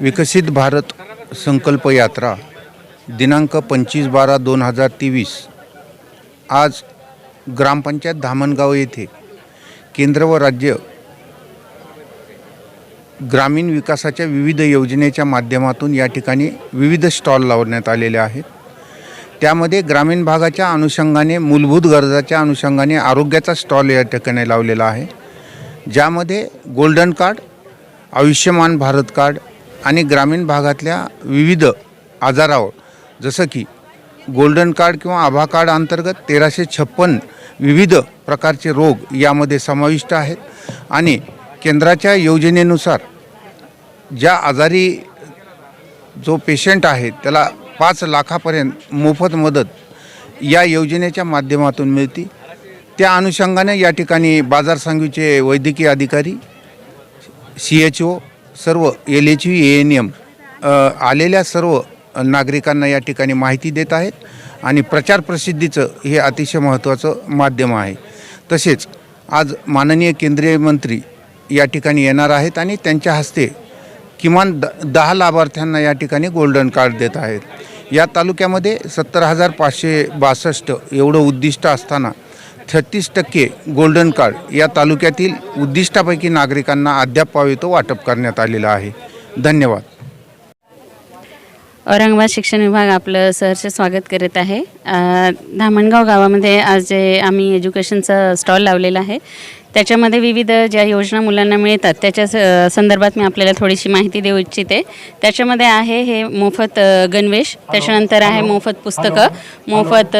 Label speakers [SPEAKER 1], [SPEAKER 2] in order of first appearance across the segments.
[SPEAKER 1] विकसित भारत संकल्प यात्रा दिनांक पंचवीस बारा दोन हजार तेवीस. आज ग्रामपंचायत धामणगाव येथे केंद्र व राज्य ग्रामीण विकासाच्या विविध योजनेच्या माध्यमातून या ठिकाणी विविध स्टॉल लावण्यात आलेले आहेत. त्यामध्ये ग्रामीण भागाच्या अनुषंगाने मूलभूत गरजाच्या अनुषंगाने आरोग्याचा स्टॉल या ठिकाणी लावलेला आहे. ज्यामध्ये golden card Ayushman Bharat card आणि ग्रामीण भागातल्या विविध आजारावर जसं की गोल्डन कार्ड किंवा आभा कार्ड अंतर्गत तेराशे छप्पन विविध प्रकारचे रोग यामध्ये समाविष्ट आहेत. आणि केंद्राच्या योजनेनुसार ज्या आजारी जो पेशंट आहे त्याला पाच लाखापर्यंत मोफत मदत या योजनेच्या माध्यमातून मिळते. त्या अनुषंगाने या ठिकाणी बाजार सांगवीचे वैद्यकीय अधिकारी सी एच ओ सर्व L H V A N M आलेल्या सर्व नागरिकांना या ठिकाणी माहिती देत आहेत आणि प्रचार प्रसिद्धीचं हे अतिशय महत्त्वाचं माध्यम आहे. तसेच आज माननीय केंद्रीय मंत्री या ठिकाणी येणार आहेत आणि त्यांच्या हस्ते किमान द दहा लाभार्थ्यांना या ठिकाणी गोल्डन कार्ड देत आहेत. या तालुक्यामध्ये सत्तर हजार पाचशे बासष्ट एवढं उद्दिष्ट असताना छत्तीस टक्के गोल्डन कार्ड या तालुक्यातील उद्दिष्टापैकी नागरिकांना अद्याप पावेतो वाटप करण्यात आलेलं आहे. धन्यवाद.
[SPEAKER 2] औरंगाबाद शिक्षण विभाग आपलं सहर्ष स्वागत करत आहे. धामणगाव गावामध्ये आज जे आम्ही एज्युकेशनचा स्टॉल लावलेला आहे त्याच्यामध्ये विविध ज्या योजना मुलांना मिळतात त्याच्या स- संदर्भात मी आपल्याला थोडीशी माहिती देऊ इच्छिते. त्याच्यामध्ये आहे हे मोफत गणवेश त्याच्यानंतर आहे मोफत पुस्तकं मोफत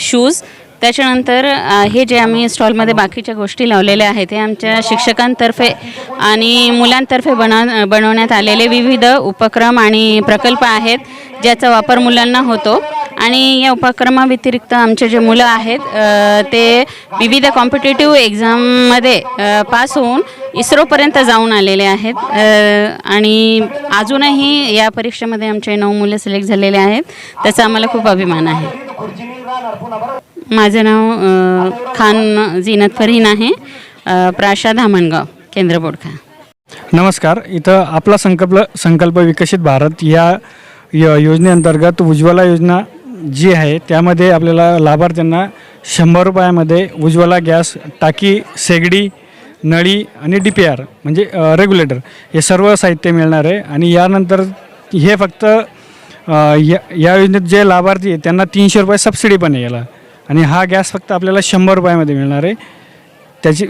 [SPEAKER 2] शूज त्याच्यानंतर हे जे आम्ही स्टॉलमध्ये बाकीच्या गोष्टी लावलेल्या आहेत हे आमच्या शिक्षकांतर्फे आणि मुलांतर्फे बनव बनवण्यात आलेले विविध उपक्रम आणि प्रकल्प आहेत ज्याचा वापर मुलांना होतो. आणि या उपक्रमाव्यतिरिक्त आमचे जे मुलं आहेत ते विविध कॉम्पिटेटिव्ह एक्झाममध्ये पास होऊन इस्रोपर्यंत जाऊन आलेले आहेत. आणि अजूनही या परीक्षेमध्ये आमचे नऊ मुलं सिलेक्ट झालेले आहेत. त्याचा आम्हाला खूप अभिमान आहे. माझं नाव खान झिनत फरहीन आहे. प्राशा धामणगाव केंद्र बोडखा.
[SPEAKER 3] नमस्कार. इथं आपला संकल्प संकल्प विकसित भारत या य योजनेअंतर्गत उज्ज्वला योजना जी आहे त्यामध्ये आपल्याला लाभार्थ्यांना शंभर रुपयामध्ये उज्ज्वला गॅस टाकी शेगडी नळी आणि डी पी आर म्हणजे रेग्युलेटर हे सर्व साहित्य मिळणार आहे. आणि यानंतर हे फक्त या या योजनेत जे लाभार्थी आहेत त्यांना तीनशे रुपये सबसिडी पण आहे याला. आणि हा गॅस फक्त आपल्याला शंभर रुपयामध्ये मिळणार आहे. त्याची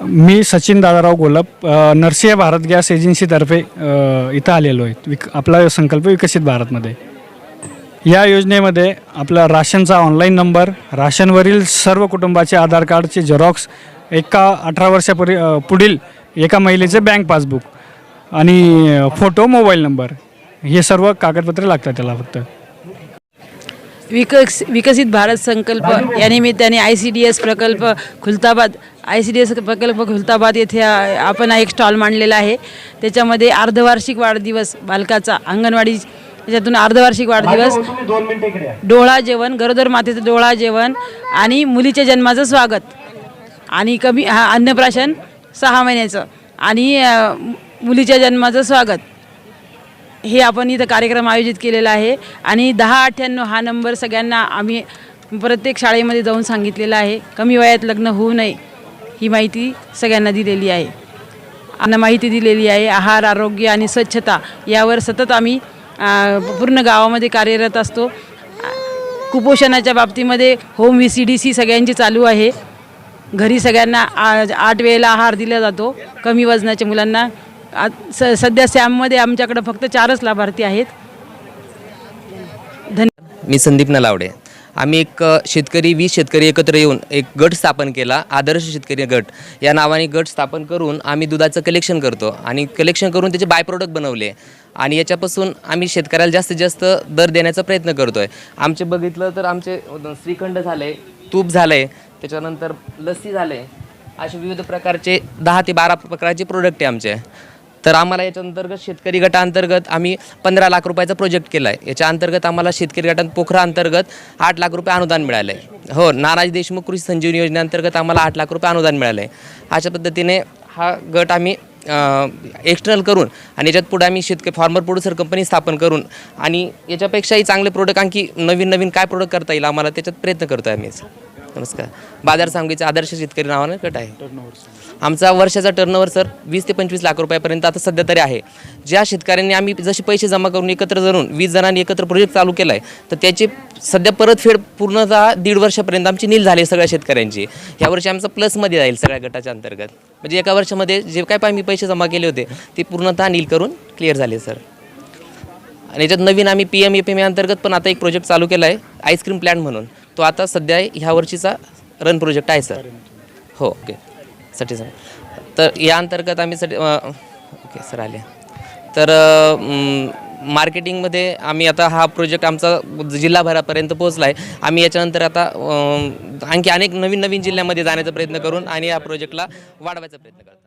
[SPEAKER 3] मी सचिन दादाराव गोलप नरसिंह भारत गॅस एजन्सीतर्फे इथं आलेलो आहे. विक आपला संकल्प विकसित भारतमध्ये. या योजनेमध्ये आपला राशनचा ऑनलाईन नंबर राशनवरील सर्व कुटुंबाचे आधार कार्डचे झेरॉक्स एका अठरा वर्षापूर्वी पुढील एका महिलेचे बँक पासबुक आणि फोटो मोबाईल नंबर हे सर्व कागदपत्रे लागतात त्याला फक्त.
[SPEAKER 4] विकस विकसित भारत संकल्प या निमित्ताने आय सी डी एस प्रकल्प Khultabad I C D S प्रकल्प खुलताबाद येथे आपण एक स्टॉल मांडलेला आहे. त्याच्यामध्ये अर्धवार्षिक वाढदिवस बालकाचा अंगणवाडी त्याच्यातून अर्धवार्षिक वाढदिवस डोळा जेवण गरोदर मातेचं डोळा जेवण आणि मुलीच्या जन्माचं स्वागत. आणि कमी हा अन्नप्राशन सहा महिन्याचं आणि मुलीच्या जन्माचं स्वागत. हे आपण इथं कार्यक्रम आयोजित केलेला आहे. आणि दहा अठ्ठ्याण्णव हा नंबर सगळ्यांना आम्ही प्रत्येक शाळेमध्ये जाऊन सांगितलेला आहे. कमी वयात लग्न होऊ नये ही माहिती सगळ्यांना दिलेली आहे. आणि माहिती दिलेली आहे. आहार आरोग्य आणि स्वच्छता यावर सतत आम्ही पूर्ण गावामध्ये कार्यरत असतो. कुपोषणाच्या बाबतीमध्ये home V C D C सगळ्यांची चालू आहे. घरी सगळ्यांना आ- आठ वेळेला आहार दिला जातो. कमी वजनाच्या मुलांना आज स सध्या सॅममध्ये आमच्याकडं फक्त चारच लाभार्थी आहेत. धन्यवाद
[SPEAKER 5] मी संदीप नलावडे आम्ही एक शेतकरी वीस शेतकरी एकत्र येऊन एक गट स्थापन केला आदर्श शेतकरी गट. या नावाने गट स्थापन करून आम्ही दुधाचं कलेक्शन करतो आणि कलेक्शन करून त्याचे बाय प्रोडक्ट बनवले. आणि याच्यापासून आम्ही शेतकऱ्याला जास्तीत जास्त दर देण्याचा प्रयत्न करतो आहे आमचे बघितलं तर आमचे श्रीखंड झाले तूप झालं आहे त्याच्यानंतर लस्सी झाले असे विविध प्रकारचे दहा ते बारा प्रकारचे प्रोडक्ट आहे आमचे. तर आम्हाला याच्या अंतर्गत शेतकरी गटाअंतर्गत आम्ही पंधरा लाख रुपयाचा प्रोजेक्ट केला आहे याच्या अंतर्गत आम्हाला शेतकरी गटात पोखरा अंतर्गत आठ लाख रुपये अनुदान मिळालं आहे हो नाराज देशमुख कृषी संजीवनी योजनेअंतर्गत आम्हाला आठ लाख रुपये अनुदान मिळालं आहे अशा पद्धतीने हा गट आम्ही एक्सटर्नल करून आणि याच्यात पुढे आम्ही शेतकरी फार्मर प्रोड्युसर कंपनी स्थापन करून आणि याच्यापेक्षाही चांगले प्रोडक्ट आणखी नवीन नवीन काय प्रोडक्ट करता येईल आम्हाला त्याच्यात प्रयत्न करतो आहे आम्ही. नमस्कार. बाजार सांगलीचा आदर्श शेतकरी नावानं गट आहे. आमचा वर्षाचा टर्नओव्हर सर वीस ते पंचवीस लाख रुपयापर्यंत आता सध्या तरी आहे. ज्या शेतकऱ्यांनी आम्ही जसे पैसे जमा करून एकत्र धरून वीस जणांनी एकत्र प्रोजेक्ट चालू केला आहे तर त्याची सध्या परतफेड पूर्णतः दीड वर्षापर्यंत आमची नील झाली सगळ्या शेतकऱ्यांची. ह्या वर्षी आमचं प्लसमध्ये जाईल सगळ्या गटाच्या अंतर्गत. म्हणजे एका वर्षामध्ये जे काय पण आम्ही पैसे जमा केले होते ते पूर्णतः नील करून क्लिअर झाले सर आणि याच्यात नवीन आम्ही P M A P M अंतर्गत पण आता एक प्रोजेक्ट चालू केला आहे आईस्क्रीम प्लॅन म्हणून. तो आता सध्या ह्या वर्षीचा रन प्रोजेक्ट आहे सर हो ओके साठी सर. तर या अंतर्गत आम्ही साठी ओके सर आले. तर मार्केटिंगमध्ये आम्ही आता हा प्रोजेक्ट आमचा जिल्हाभरापर्यंत पोहोचला आहे आम्ही याच्यानंतर आता आणखी अनेक नवीन नवीन जिल्ह्यामध्ये जाण्याचा प्रयत्न करून आणि या प्रोजेक्टला वाढवायचा प्रयत्न करतो